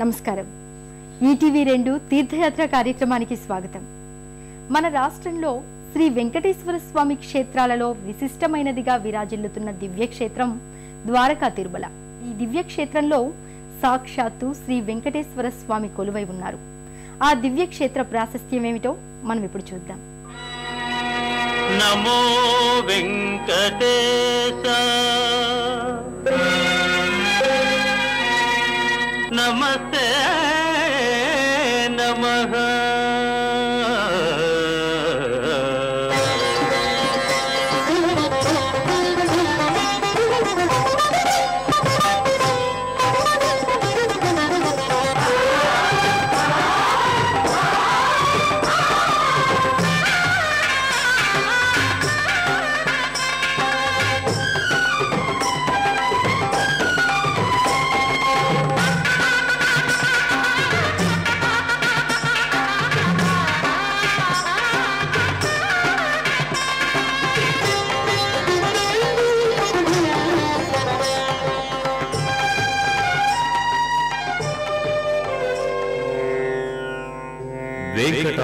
నమస్కారం. ఈటీవీ రెండు తీర్థయాత్ర కార్యక్రమానికి స్వాగతం. మన రాష్ట్రంలో శ్రీ వెంకటేశ్వర స్వామి క్షేత్రాలలో విశిష్టమైనదిగా విరాజిల్లుతున్న దివ్యక్షేత్రం ద్వారకా తిరుమల. ఈ దివ్యక్షేత్రంలో సాక్షాత్తు శ్రీ వెంకటేశ్వర స్వామి కొలువై ఉన్నారు. ఆ దివ్యక్షేత్ర ప్రాశస్త్యం ఏమిటో మనం ఇప్పుడు చూద్దాం. నమో వెంకటేశ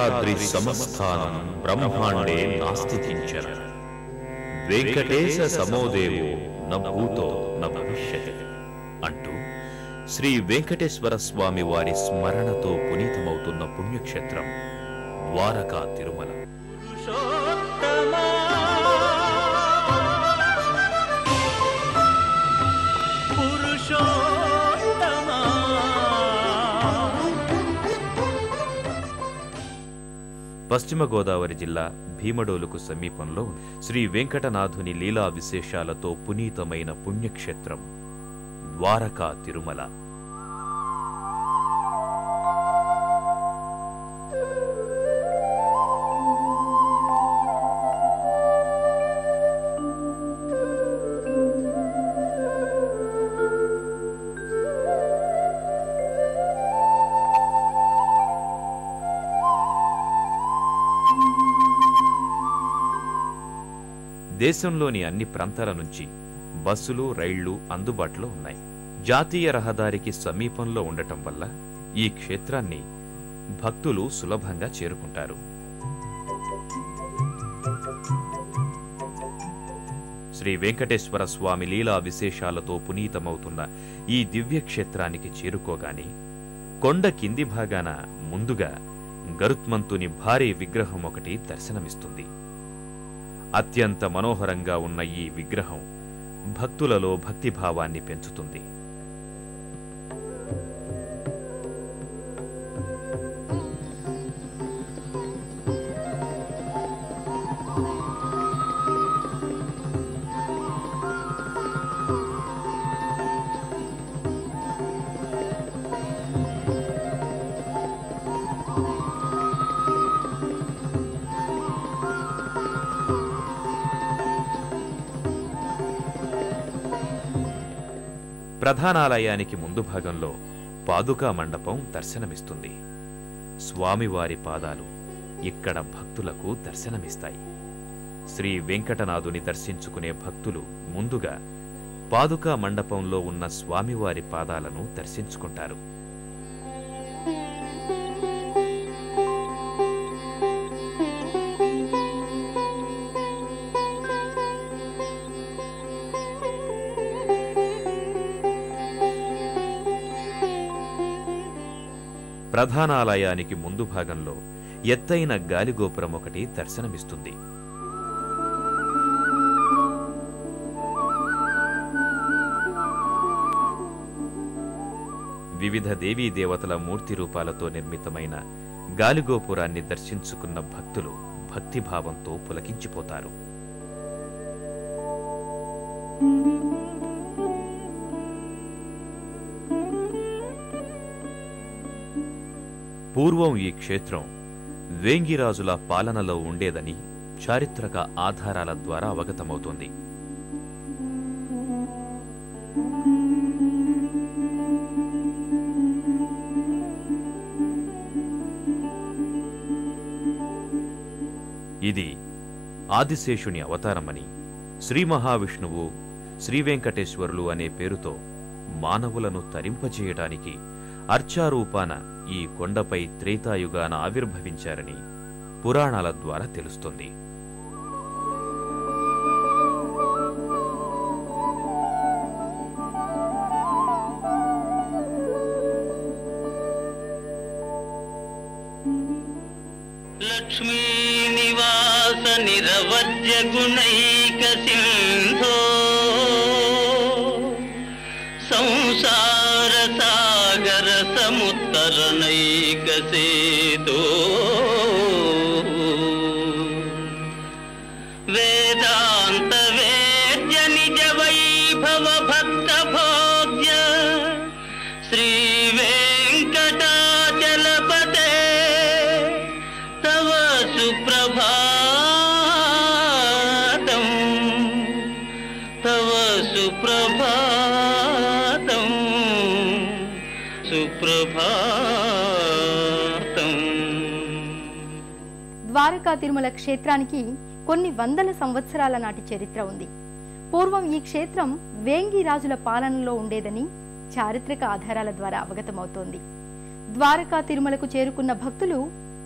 వెంకటాద్రి సమస్థానం బ్రహ్మాండే నాస్తి కించన వెంకటేశ సమోదేవో న భూతో న భవిష్యతి. అంటూ శ్రీ వెంకటేశ్వర స్వామి వారి స్మరణతో పునీతమవుతున్న పుణ్యక్షేత్రం ద్వారకా తిరుమల. పశ్చిమ గోదావరి జిల్లా భీమడోలుకు సమీపంలో శ్రీ వెంకటనాథుని లీలా విశేషాలతో పునీతమైన పుణ్యక్షేత్రం ద్వారకా తిరుమల. దేశంలోని అన్ని ప్రాంతాల నుంచి బస్సులు రైళ్ళు అందుబాటులో ఉన్నాయి. జాతీయ రహదారికి సమీపంలో ఉండటం వల్ల ఈ క్షేత్రాన్ని భక్తులు సులభంగా చేరుకుంటారు. శ్రీ వెంకటేశ్వర స్వామి లీలా విశేషాలతో పునీతమవుతున్న ఈ దివ్య క్షేత్రానికి చేరుకోగానే కొండ కింది భాగాన ముందుగా గరుత్మంతుని భారీ విగ్రహం ఒకటి దర్శనమిస్తుంది. అత్యంత మనోహరంగా ఉన్న ఈ విగ్రహం భక్తులలో భక్తిభావాన్ని పెంచుతుంది. ప్రధానాలయానికి ముందు భాగంలో పాదుకా మండపం దర్శనమిస్తుంది. స్వామివారి పాదాలు ఇక్కడ భక్తులకు దర్శనమిస్తాయి. శ్రీ వెంకటనాథుని దర్శించుకునే భక్తులు ముందుగా పాదుకా మండపంలో ఉన్న స్వామివారి పాదాలను దర్శించుకుంటారు. ప్రధానాలయానికి ముందు భాగంలో ఎత్తైన గాలిగోపురం ఒకటి దర్శనమిస్తుంది. వివిధ దేవీ దేవతల మూర్తి రూపాలతో నిర్మితమైన గాలిగోపురాన్ని దర్శించుకున్న భక్తులు భక్తిభావంతో పులకించిపోతారు. పూర్వం ఈ క్షేత్రం వేంగిరాజుల పాలనలో ఉండేదని చారిత్రక ఆధారాల ద్వారా అవగతమవుతుంది. ఇది ఆదిశేషుని అవతారమని శ్రీ మహావిష్ణువు శ్రీ వెంకటేశ్వరులు అనే పేరుతో మానవులను తరింపజేయటానికి అర్చారూపాన ఈ కొండపై త్రేతాయుగాన ఆవిర్భవించారని పురాణాల ద్వారా తెలుస్తుంది. లక్ష్మీ నివాస सेतु वेदान्त वेद्य निज वैभव भक्त भोग्य। श्रीवेङ्कटाचलपते तव सुप्रभातम्। तव सुप्रभातम्। सुप्रभा ద్వారకా తిరుమల క్షేత్రానికి కొన్ని వందల సంవత్సరాల నాటి చరిత్ర ఉంది. పూర్వం ఈ క్షేత్రం వేంగి రాజుల పాలనలో ఉండేదని చారిత్రక ఆధారాల ద్వారా అవగతమవుతోంది. ద్వారకా తిరుమలకు చేరుకున్న భక్తులు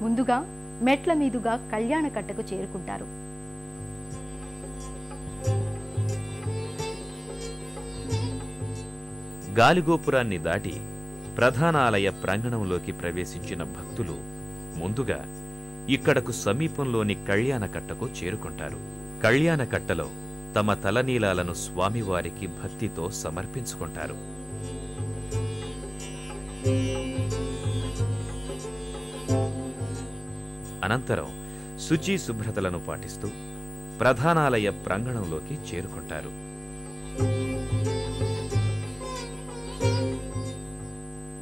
ముందుగా మెట్ల మీదుగా కళ్యాణ కట్టకు చేరుకుంటారు. గాలిగోపురాన్ని దాటి ప్రధాన ఆలయ ప్రాంగణంలోకి ప్రవేశించిన భక్తులు ముందుగా ఇక్కడకు సమీపంలోని కళ్యాణకట్టకు చేరుకుంటారు. కళ్యాణకట్టలో తమ తలనీలాలను స్వామివారికి భక్తితో సమర్పించుకుంటారు. అనంతరం శుచి శుభ్రతలను పాటిస్తూ ప్రధానాలయ ప్రాంగణంలోకి చేరుకుంటారు.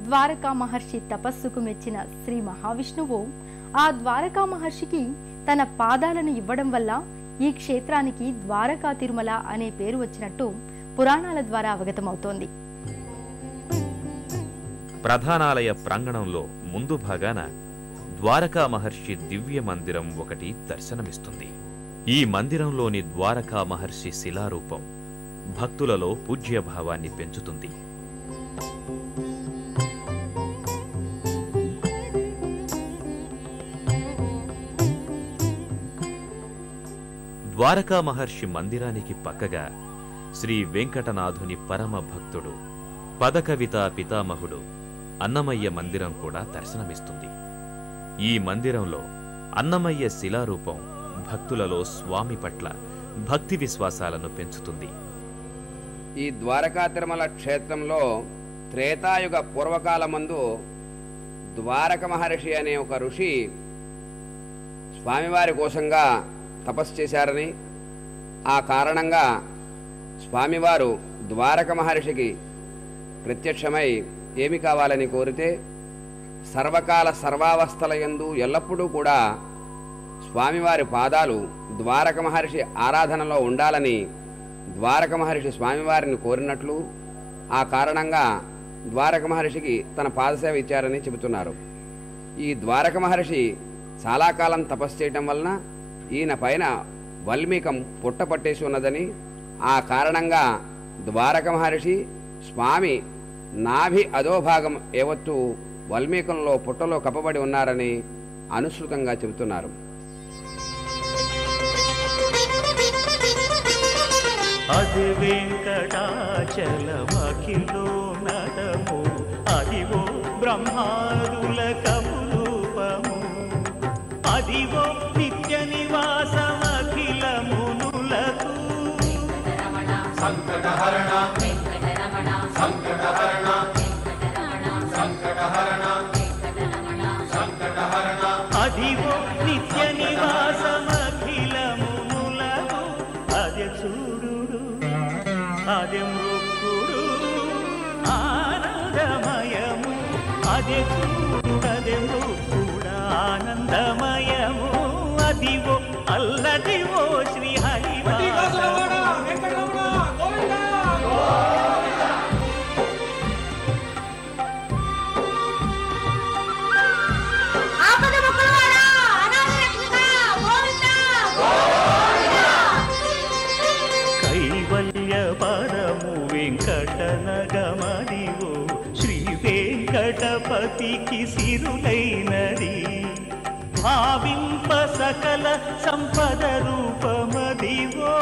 ద్వారకా మహర్షి తపస్సుకు మెచ్చిన శ్రీ మహావిష్ణువు ఆ ద్వారకా మహర్షికి తన పాదాలను ఇవ్వడం వల్ల ఈ క్షేత్రానికి ద్వారకా తిరుమల అనే పేరు వచ్చినట్టు పురాణాల ద్వారా అవగతమవుతోంది. ప్రధానాలయ ప్రాంగణంలో ముందు భాగాన ద్వారకా మహర్షి దివ్య మందిరం ఒకటి దర్శనమిస్తుంది. ఈ మందిరంలోని ద్వారకా మహర్షి శిలారూపం భక్తులలో పూజ్యభావాన్ని పెంచుతుంది. ద్వారకా మహర్షి మందిరానికి పక్కగా శ్రీ వెంకటనాథుని పరమ భక్తుడు పదకవిత పితామహుడు అన్నమయ్య మందిరం కూడా దర్శనమిస్తుంది. ఈ మందిరంలో అన్నమయ్య శిలారూపం భక్తులలో స్వామి పట్ల భక్తి విశ్వాసాలను పెంచుతుంది. ఈ ద్వారకా తిరుమల క్షేత్రంలో త్రేతాయుగ పూర్వకాలమందు ద్వారక మహర్షి అనే ఒక ఋషి స్వామివారి కోసంగా తపస్సు చేశారని. ఆ కారణంగా స్వామివారు ద్వారక మహర్షికి ప్రత్యక్షమై ఏమి కావాలని కోరితే సర్వకాల సర్వావస్థల యందు ఎల్లప్పుడూ కూడా స్వామివారి పాదాలు ద్వారక మహర్షి ఆరాధనలో ఉండాలని ద్వారక మహర్షి స్వామివారిని కోరినట్లు ఆ కారణంగా ద్వారక మహర్షికి తన పాదసేవ ఇచ్చారని చెబుతున్నారు. ఈ ద్వారక మహర్షి చాలా కాలం తపస్సు చేయటం వలన ఈయన పైన వల్మీకం పుట్ట పట్టేసి ఉన్నదని ఆ కారణంగా ద్వారక మహర్షి స్వామి నాభి అధోభాగం ఏవత్తు వల్మీకంలో పుట్టలో కప్పబడి ఉన్నారని అనుసృతంగా చెబుతున్నారు. అది వెంకటాచలమఖిలో నటము అదివో బ్రహ్మాదుల గణపతికి సిరులైనది. భావింప సకల సంపద రూపమదివో